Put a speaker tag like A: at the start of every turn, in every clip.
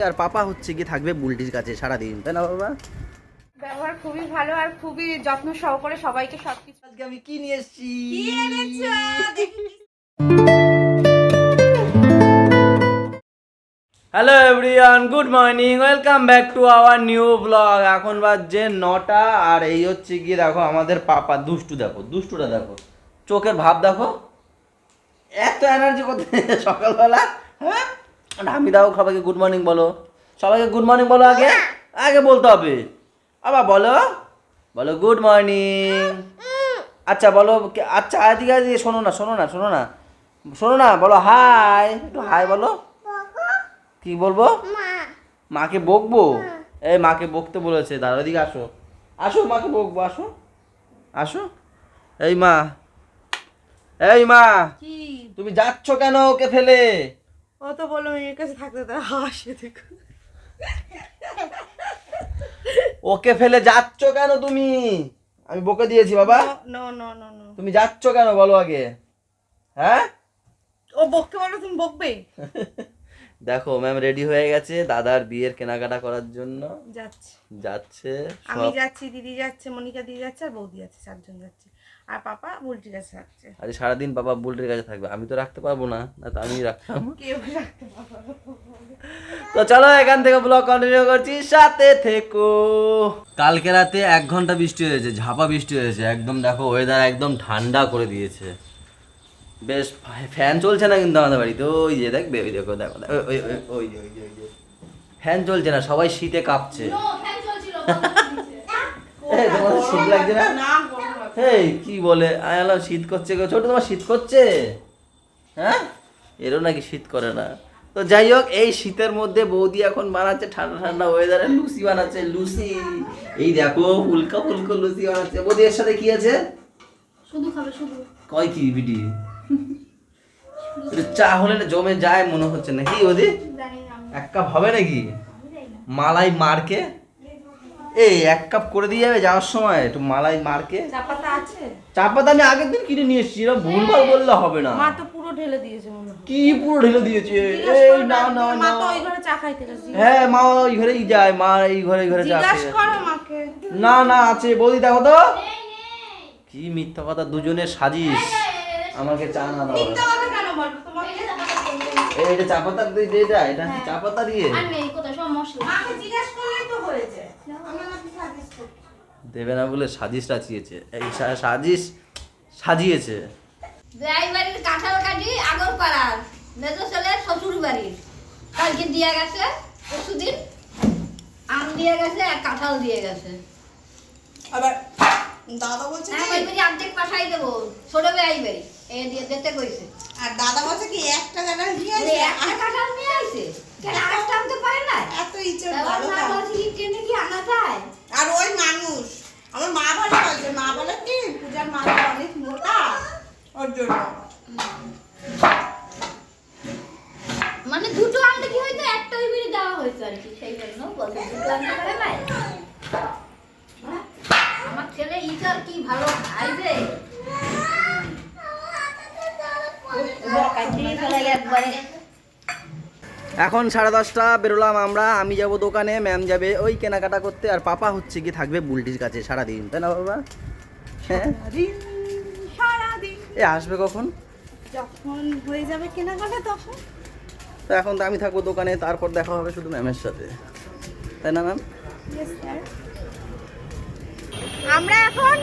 A: আর পাপা হচ্ছে কি থাকবে বুলটির কাছে সারাদিন তাই না বাবা?
B: ব্যবহার খুবই ভালো আর খুবই যত্ন সহকারে সবাইকে সবকিছু
A: আজকে আমি কি নিয়ে এসেছি? Hello everyone good morning welcome back to our new blog এখন বাজছে নটা আর এই হচ্ছে গিয়ে দেখো আমাদের পাপা দুষ্টু দেখো দুষ্টুটা দেখো। চোখের ভাব দেখো। এত এনার্জি করতে সকালবেলা হ্যাঁ? আর আমি দাও সবাইকে গুড মর্নিং বলো। সবাইকে গুড মর্নিং বলো আগে। আগে বলতে হবে। আবার বলো। বলো গুড মর্নিং আচ্ছা বলো আচ্ছা এদিকে এদিকে শোনো না শোনো না শোনো না। শোনো না বলো হাই একটু হাই বলো। কি বলব? মাকে বকবো? এই মাকে বকতে বলেছে দাদা দিকে আসো। আসো মাকে বকবো আসো। আসো। এই মা। এই মা। তুমি যাচ্ছ কেন ওকে ফেলে?
B: ও তো বলল মেয়ের কাছে থাকতে তার হাসে দেখো।
A: ওকে ফেলে যাচ্ছ কেন তুমি? আমি বকে দিয়েছি বাবা।
B: নো নো নো নো
A: তুমি যাচ্ছ কেন বলো আগে? হ্যাঁ?
B: ও বকতে বলো তুমি বকবে?
A: দেখো ম্যাম রেডি হয়ে গেছে দাদার বিয়ের কেনাকাটা করার জন্য।
B: যাচ্ছে।
A: যাচ্ছে
B: আমি যাচ্ছি দিদি যাচ্ছে মনিকা দিদি যাচ্ছে আর বৌদি যাচ্ছে চারজন যাচ্ছে। আর পাপা বুলটির কাছে যাচ্ছে
A: আজ সারাদিন বাবা বুলটির কাছে থাকবে। আমি তো রাখতে পারব না না তো আমি রাখতাম।
B: কেউ রাখতে পারবে
A: তো চলো এখান থেকে ব্লগ কন্টিনিউ করছি সাথে থেকো। কালকে রাতে এক ঘণ্টা বৃষ্টি হয়েছে ঝাপা বৃষ্টি হয়েছে। একদম দেখো ওয়েদার একদম ঠান্ডা করে দিয়েছে। বেশ ফ্যান চলছে না কিন্তু আমাদের বাড়িতে? ওই যে দেখবে ওই দেখো দেখো ওই ওই। ফ্যান চলছে না সবাই শীতে কাঁপছে। তোমাদের শীত লাগছে না। এই কি বলে? বললাম শীত করছে গো। ছোট তোমার শীত করছে? হ্যাঁ? এরও নাকি শীত করে না। তো যাই হোক এই শীতের মধ্যে বৌদি এখন বানাচ্ছে ঠান্ডা ঠান্ডা ওয়েদারে লুচি বানাচ্ছে লুচি। এই দেখো ফুলকা ফুলকো লুচি বানাচ্ছে। বৌদি এর সাথে কি আছে?
C: শুধু খাবে শুধু।
A: কয় কি বিটি? একটু চা হলে না জমে যায় মনে হচ্ছে নাকি বৌদি?
C: জানি
A: এক কাপ হবে নাকি?
C: না।
A: মালাই মারকে এই এক কাপ করে দিয়ে যাবে যাওয়ার সময় একটু মালাই মারকে
B: চা পাতা আছে?
A: চা পাতা আমি আগের দিন কিনে নিয়ে এসেছি এরকম ভুলভাল বললে হবে না।
B: মা তো পুরো ঢেলে দিয়েছে মনে
A: কি পুরো ঢেলে দিয়েছে? এই
B: করো
A: না না
B: মা
A: না।
B: তো ওই ঘরে চা খাইতে গেছে
A: হ্যাঁ মা ওই ঘরেই যায় মা এই ঘরে ঘরে চা
B: জিজ্ঞাস করো মাকে।
A: না না আছে বৌদি দেখো তো। কি মিথ্যা কথা দুজনে সাজিস। আমাকে চা না দাও।
B: মিথ্যা কথা কেন বলব? তোমাকে
A: এই এটা চা পাতা দিয়ে দে এটা এটা চা পাতা দিয়ে।
C: আর নেই সব মশলা।
B: মাকে জিজ্ঞাস করলেই তো হয়েছে আমি আমাকে সাজেস করছি
A: দেবে না বলে সাজিস রাচিয়েছে। এই সা- সাজিস সাজিয়েছে।
C: ড্রাইভারের কাঁঠাল কাটি আগর পাড়ার। মেজো ছেলের শ্বশুর বাড়ির কালকে দিয়া গেছে পরশুদিন আম দিয়ে গেছে আর কাঁঠাল দিয়ে গেছে।
B: আবার দাদা বলছে
C: হ্যাঁ ওই বাড়ি অর্ধেক পাঠাই দেবো। ছোট ভাই আইবে এই দিয়ে দিতে কইছে।
B: আর দাদা বলছে কি একটা গাড়া নিয়ে
C: বলে, একটা কাঁঠাল নিয়ে আইছে কেন আরেকটা আনতে পারে না?
B: এত ইচ্ছা
C: তারপর মা বলছে কি ট্রেনে কি আনা যায়
B: আর ওই মানুষ আমার মা ভালো বলছে মা বলে কি পূজার মাথা অনেক মোটা ওর জন্য
C: মানে দুটো কি হয়তো একটা দেওয়া হয়েছে আর কি সেই জন্য বলছে দুটো নাই আমার ছেলে ইটার কি ভালো একবারে
A: এখন সাড়ে দশটা বেরোলাম আমরা আমি যাব দোকানে ম্যাম যাবে ওই কেনাকাটা করতে আর পাপা হচ্ছে কি থাকবে বুলটির কাছে সারাদিন তাই না বাবা? হ্যাঁ? এ আসবে কখন?
B: যখন হয়ে যাবে কেনাকাটা তখন।
A: তো এখন তো আমি থাকব দোকানে তারপর দেখা হবে শুধু ম্যামের সাথে। তাই না ম্যাম
B: আমরা এখন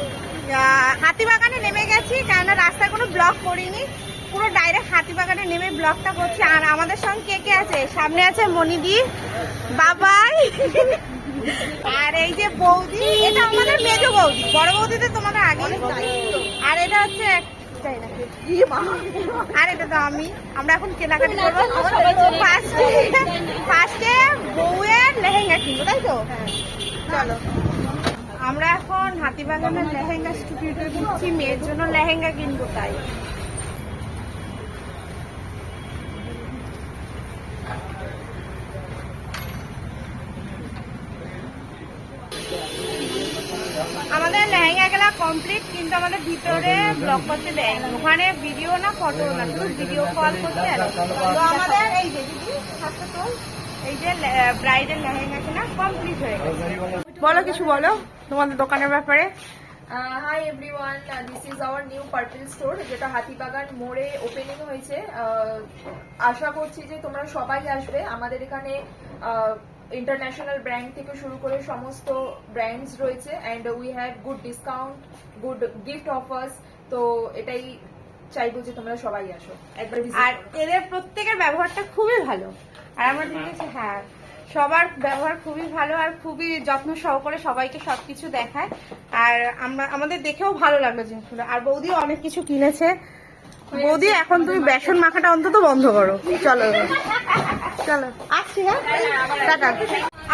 B: হাতিবাগানে নেমে গেছি কেননা রাস্তায় কোনো ব্লক করিনি। পুরো ডাইরেক্ট হাতিবাগানে নেমে ব্লকটা করছি। আর আমাদের সঙ্গে কে কে আছে? সামনে আছে মনিদি বাবাই আর এই যে বৌদি এটা আমাদের মেজ বৌদি। বড় বৌদি তো তোমাদের আগে আর এটা হচ্ছে? আর এটা তো আমি। আমরা এখন কেনাকাটি করব। ফার্স্টে ফার্স্টে বউয়ের লেহেঙ্গা কিনবো তাই তো? চলো। আমরা এখন হাতিবাগানের লেহেঙ্গা স্টুডিওতে ঢুকছি মেয়ের জন্য লেহেঙ্গা কিনবো তাই আমাদের লেহেঙ্গা গেলা কমপ্লিট কিন্তু আমাদের ভিতরে ব্লক করতে দেয় ওখানে ভিডিও না ফটো না শুধু ভিডিও কল করতে তো আমাদের এই যে দিদি তোল এই যে ব্রাইডাল লেহেঙ্গা না কমপ্লিট হয়ে গেছে। বলো কিছু বলো তোমাদের দোকানের ব্যাপারে।
D: Hi everyone this is our new purple store যেটা হাতিবাগান মোড়ে ওপেনিং হয়েছে। আহ, আশা করছি যে তোমরা সবাই আসবে। আমাদের এখানে ইন্টারন্যাশনাল ব্র্যান্ড থেকে শুরু করে সমস্ত ব্র্যান্ডস রয়েছে and we have good discount good gift offers তো এটাই চাইব যে তোমরা সবাই আসো একবার
B: আর এদের প্রত্যেকের ব্যবহারটা খুবই ভালো। আর আমরা দেখেছি হ্যাঁ সবার ব্যবহার খুবই ভালো আর খুবই যত্ন সহকারে সবাইকে সবকিছু দেখায়। আর আমরা আমাদের দেখেও ভালো লাগল জিনিসগুলো। আর বৌদিও অনেক কিছু কিনেছে। বৌদি, এখন তুমি বেসন মাখাটা অন্তত বন্ধ করো। চলো চলো। আসছি হ্যাঁ?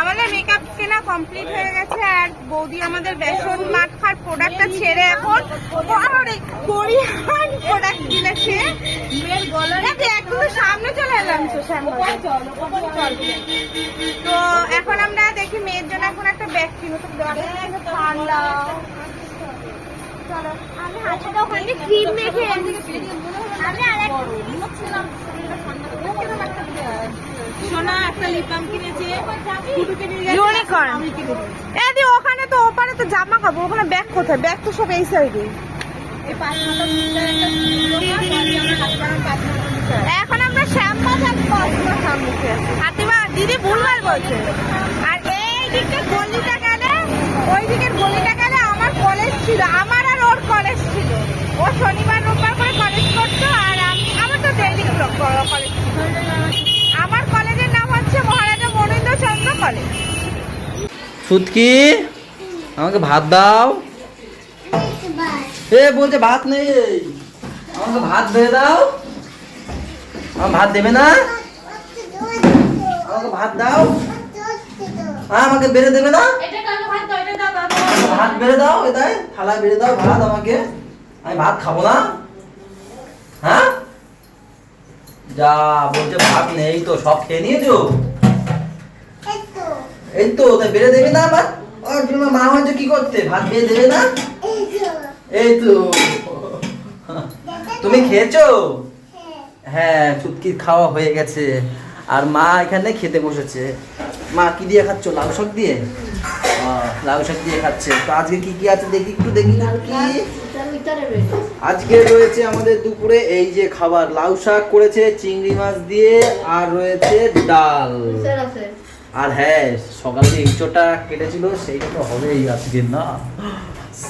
B: আমাদের মেকআপ কেনা কমপ্লিট হয়ে গেছে, আর বৌদি আমাদের বেসন মাখার প্রোডাক্টটা ছেড়ে এখন কোরিয়ান প্রোডাক্ট এই একটু সামনে চলে এলাম তো এখন আমরা দেখি মেয়ের জন্য এখন একটা ব্যাগ কিনো। তো ঠান্ডা চলো আমি হাতেটা ওখানে ক্রিম মেখে এনেছি আমি সোনা একটা লিপ কিনেছে ইউনিকর্ন এদি ওখানে তো ওপারে তো জামা কাপড় ওখানে ব্যাগ কোথায়? ব্যাগ তো সব এই সাইডে এখন আমরা হাতিমা দিদি ভুলভাল বলছে। আর এই দিকটা গলিটা গেলে ওই দিকের গলিটা গেলে আমার কলেজ ছিল আমার ওর কলেজ ছিল। ও শনিবার রোববার করে কলেজ করতো আর আমি আমার তো ডেইলি কলেজ আমার কলেজের নাম হচ্ছে মহারাজা মনীন্দ্র চন্দ্র কলেজ
A: সুতকি আমাকে ভাত দাও। এ বলছে ভাত নেই। আমাকে ভাত বেড়ে দাও। আমার ভাত দেবে না? আমাকে ভাত দাও। হ্যাঁ আমাকে বেড়ে দেবে না? ভাত বেড়ে দাও এটাই থালা বেড়ে দাও ভাত আমাকে। আমি ভাত খাব না। হ্যাঁ? যা বলছে ভাত নেই তো সব খেয়ে নিয়েছো? এই তো তাই বেড়ে দেবে না তোমার মা হয়েছে কি করতে? ভাত বেড়ে দেবে না? এই তো। তুমি খেয়েছো? হ্যাঁ চুটকি খাওয়া হয়ে গেছে। আর মা এখানে খেতে বসেছে। মা কি দিয়ে খাচ্ছ? লাউ শাক দিয়ে? লাউ শাক দিয়ে খাচ্ছে। তো আজকে কি কি আছে দেখি একটু দেখি না কি? আজকে রয়েছে আমাদের দুপুরে এই যে খাবার। লাউ শাক করেছে চিংড়ি মাছ দিয়ে আর রয়েছে ডাল। আর হ্যাঁ সকালে যে ইঁচড়টা কেটেছিল সেইটা তো হবেই আজকে না?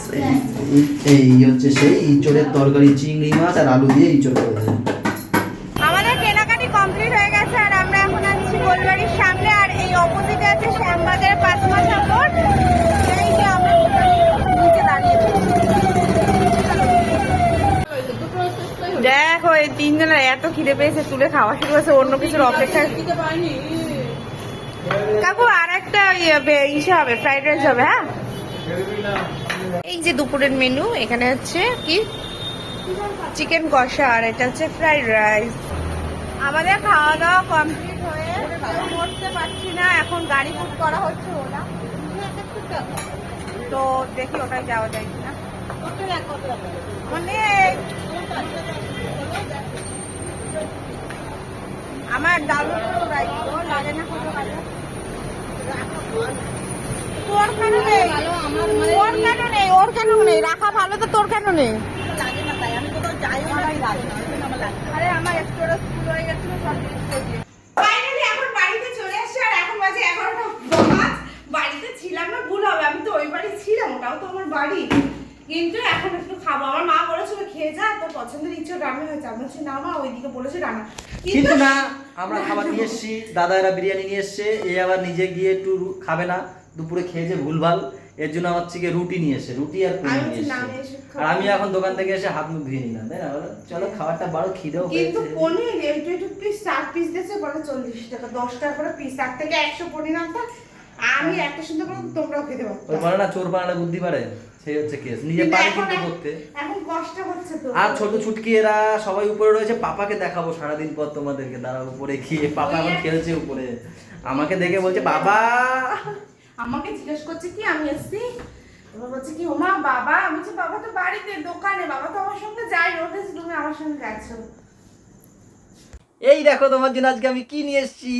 A: সেই এই- এই হচ্ছে সেই ইঁচড়ের তরকারি চিংড়ি মাছ আর আলু দিয়ে ইঁচড় করেছে
B: আমাদের কেনাকাটি কমপ্লিট হয়ে গেছে আর আমরা এখন আছি গোলবাড়ির সামনে আর এই অপোজিটে আছে শ্যামবাজার পাঁচ মাস মোড় এই যে আমরা নিচে দাঁড়িয়ে দেখো এই তিনজনের এত খিদে পেয়েছে তুলে খাওয়া শুরু করেছে অন্য কিছুর অপেক্ষা। কাকু আর একটা ইসে হবে, ফ্রাইড রাইস হবে হ্যাঁ? এই যে দুপুরের মেনু, এখানে হচ্ছে কি? চিকেন কষা, আর এটা হচ্ছে ফ্রাইড রাইস। আমাদের খাওয়া দাওয়া কমপ্লিট হয়ে করতে পারছি না, এখন গাড়ি বুক করা হচ্ছে ওলা তো দেখি ওটাই যাওয়া যায় কিনা। মানে আমার দাদু লাগে না তোর কেন নেই? ওর কেন নেই? ওর কেন নেই? রাখা ভালো তো তোর কেন নেই? আরে আমার ফুল হয়ে গেছিল সব ফাইনালি এখন বাড়িতে চলে এসেছি আর এখন বাজে এগারোটা বাড়িতে ছিলাম না ভুল হবে আমি তো ওই বাড়ি ছিলাম ওটাও তো আমার বাড়ি। কিন্তু এখন একটু খাব। আমার মা বলেছিল খেয়ে যা তোর পছন্দের ইচ্ছে রান্না হয়েছে। আমি বলছি না মা ওইদিকে বলেছে রান্না।
A: কিন্তু না আমরা খাবার নিয়ে এসেছি দাদা এরা বিরিয়ানি নিয়ে এসছে এ আবার নিজে গিয়ে একটু খাবে না দুপুরে খেয়েছে ভুলভাল। এর জন্য আমার থেকে রুটি নিয়ে এসে রুটি আর পুরি নিয়ে
B: খাব
A: আর আমি এখন দোকান থেকে এসে হাত মুখ ধুয়ে নিলাম তাই না? বলো? চলো খাবারটা বারো খিদেও
B: কিন্তু পনির একটু একটু পিস চার পিস দিয়েছে বলে চল্লিশ টাকা দশ টাকা করে পিস তার থেকে একশো পনির আনতাম আমি একটা সুন্দর করে তোমরাও খেতে পারতো
A: বলে না চোর পাড়ালে বুদ্ধি পারে সেই হচ্ছে কেস নিজে পারে কিন্তু করতে
B: এখন কষ্ট হচ্ছে তো।
A: আর ছোট ছুটকি এরা সবাই উপরে রয়েছে পাপাকে দেখাবো সারাদিন পর তোমাদেরকে দাঁড়া উপরে গিয়ে পাপা এখন খেলছে উপরে। আমাকে দেখে বলছে বাবা!
B: আমাকে জিজ্ঞেস করছে কি আমি এসছি? এবার বলছে কি ওমা বাবা। আমি বলছি বাবা তো বাড়িতে দোকানে বাবা তো আমার সঙ্গে যাই ওঠেছে তুমি আমার সঙ্গে গেছো।
A: এই দেখো তোমার জন্য আজকে আমি কি নিয়ে এসেছি?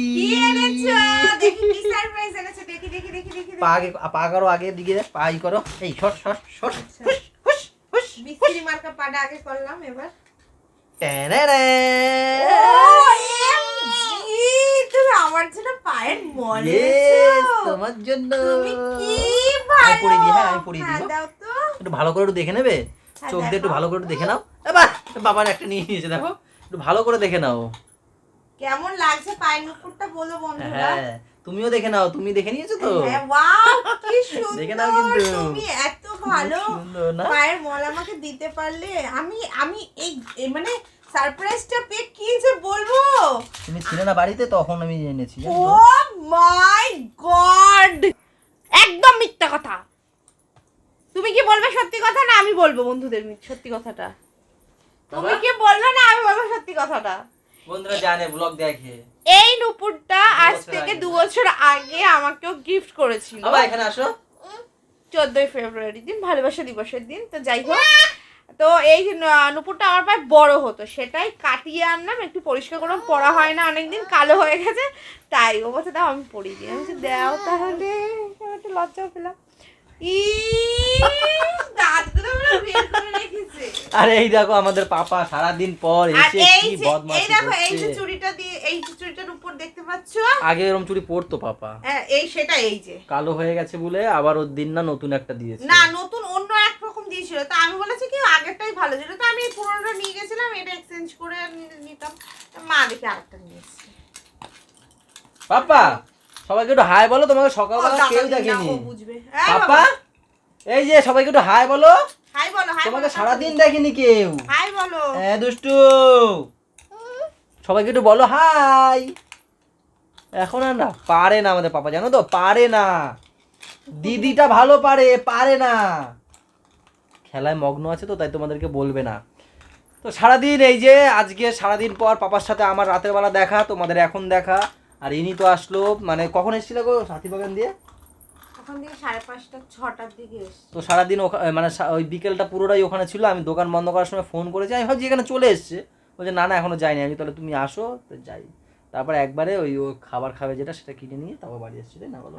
A: পা করো আগে দিকে পা ই করো। এই শট শট শট। হুস হুস হুস
B: বিস্ত্রি মার্কা পাটা আগে করলাম এবার। আমার জন্য পায়ের
A: তোমার জন্য। আমি দিই, হ্যাঁ, আমি
B: হ্যাঁ,
A: একটু ভালো করে একটু দেখে নেবে?
B: হ্যাঁ,
A: চোখ দিয়ে একটু ভালো করে একটু দেখে নাও। এবার বাবার একটা নিয়ে নিয়েছে দেখো। একটু ভালো করে দেখে নাও।
B: কেমন লাগছে পায়ের নুপুরটা বলো বন্ধুরা?
A: হ্যাঁ তুমিও দেখে নাও তুমি দেখে নিয়েছো তো?
B: হ্যাঁ, wow, কি
A: দেখে নাও কিন্তু।
B: তুমি এত ভালো
A: সুন্দর
B: পায়ের মল আমাকে দিতে পারলে আমি আমি এই মানে সারপ্রাইজটা পেয়ে কি যে বলব?
A: তুমি ছিলে না বাড়িতে তখন আমি এনেছি
B: ও মাই গড একদম মিথ্যা কথা। তুমি কি বলবে সত্যি কথা না আমি বলব বন্ধুদের সত্যি কথাটা? তুমি কি বলবে না আমি বলব সত্যি কথাটা?
A: বন্ধুরা জানে ব্লগ দেখে।
B: এই নুপুরটা আজ থেকে দু বছর আগে আমাকেও গিফট করেছিল।
A: বাবা এখানে আসো।
B: চোদ্দই ফেব্রুয়ারি দিন ভালোবাসা দিবসের দিন তো যাই হোক। তো এই নুপুরটা আমার পায়ে বড় হতো সেটাই কাটিয়ে আনলাম একটু পরিষ্কার করে পড়া হয় না অনেকদিন কালো হয়ে গেছে। তাই ও বলছে দাও আমি পরিয়ে দিই। আমি দাও তাহলে। একটু লজ্জাও পেলাম। ই দাঁতগুলো পুরো বের করে রেখেছে
A: আরে এই দেখো আমাদের পাপা সারাদিন পর এসে কি
B: যে এই দেখো এই যে চুড়িটা দিয়ে এই যে চুড়িটার উপর দেখতে পাচ্ছ?
A: আগে এরকম চুরি পড়তো পাপা।
B: হ্যাঁ, এই সেটা এই যে।
A: কালো হয়ে গেছে বলে আবার ওর দিন না নতুন একটা দিয়েছে।
B: না নতুন অন্য এক রকম দিয়েছিল। তো আমি বলেছি কি আগেরটাই ভালো ছিল। তো আমি এই পুরোনোটা নিয়ে গেছিলাম এটা এক্সচেঞ্জ করে নিতাম। মা দেখে আরেকটা নিয়ে এসেছে।
A: পাপা সবাইকে একটু হাই বলো তোমাকে সকালবেলা কেউ দেখেনি।
B: এই
A: পাপা এই যে সবাইকে একটু হাই বলো।
B: হাই বলো হাই
A: তোমাকে
B: বলো,
A: সারাদিন দেখেনি কেউ।
B: হাই বলো।
A: হ্যাঁ দুষ্টু। সবাইকে একটু বলো হাই। এখন আর না পারে না আমাদের পাপা জানো তো? পারে না। দিদিটা ভালো পারে পারে না। খেলায় মগ্ন আছে তো তাই তোমাদেরকে বলবে না। তো সারাদিন এই যে আজকে সারাদিন পর পাপার সাথে আমার রাতের বেলা দেখা তোমাদের এখন দেখা। আর ইনি তো আসলো মানে কখন এসেছিল গো সাথী বাগান দিয়ে?
B: ওখান থেকে সাড়ে পাঁচটা ছটার দিকে এসছে।
A: তো সারাদিন ওখা- মানে ওই বিকেলটা পুরোটাই ওখানে ছিল। আমি দোকান বন্ধ করার সময় ফোন করেছি আমি ভাবছি এখানে চলে এসছে। বলছে না না এখনও যাইনি। আমি তাহলে তুমি আসো তো যাই। তারপর একবারে ওই ও খাবার খাবে যেটা সেটা কিনে নিয়ে তারপর বাড়ি এসছে তাই না বলো?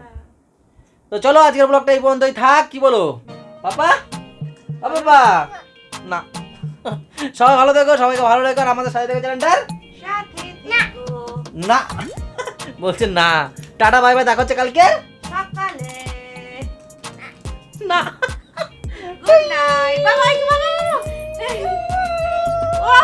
A: তো চলো আজকের ব্লগটা এই পর্যন্তই থাক। কি বলো? পাপা? বাবা না। সবাই ভালো থেকো সবাইকে ভালো রেখো আর আমাদের সাথে থেকে চ্যানেলটার? না। বলছে না। টাটা বাই বাই দেখা হচ্ছে কালকে।
B: সকালে।
A: না।
B: গুড নাইট বাবা বাবা ও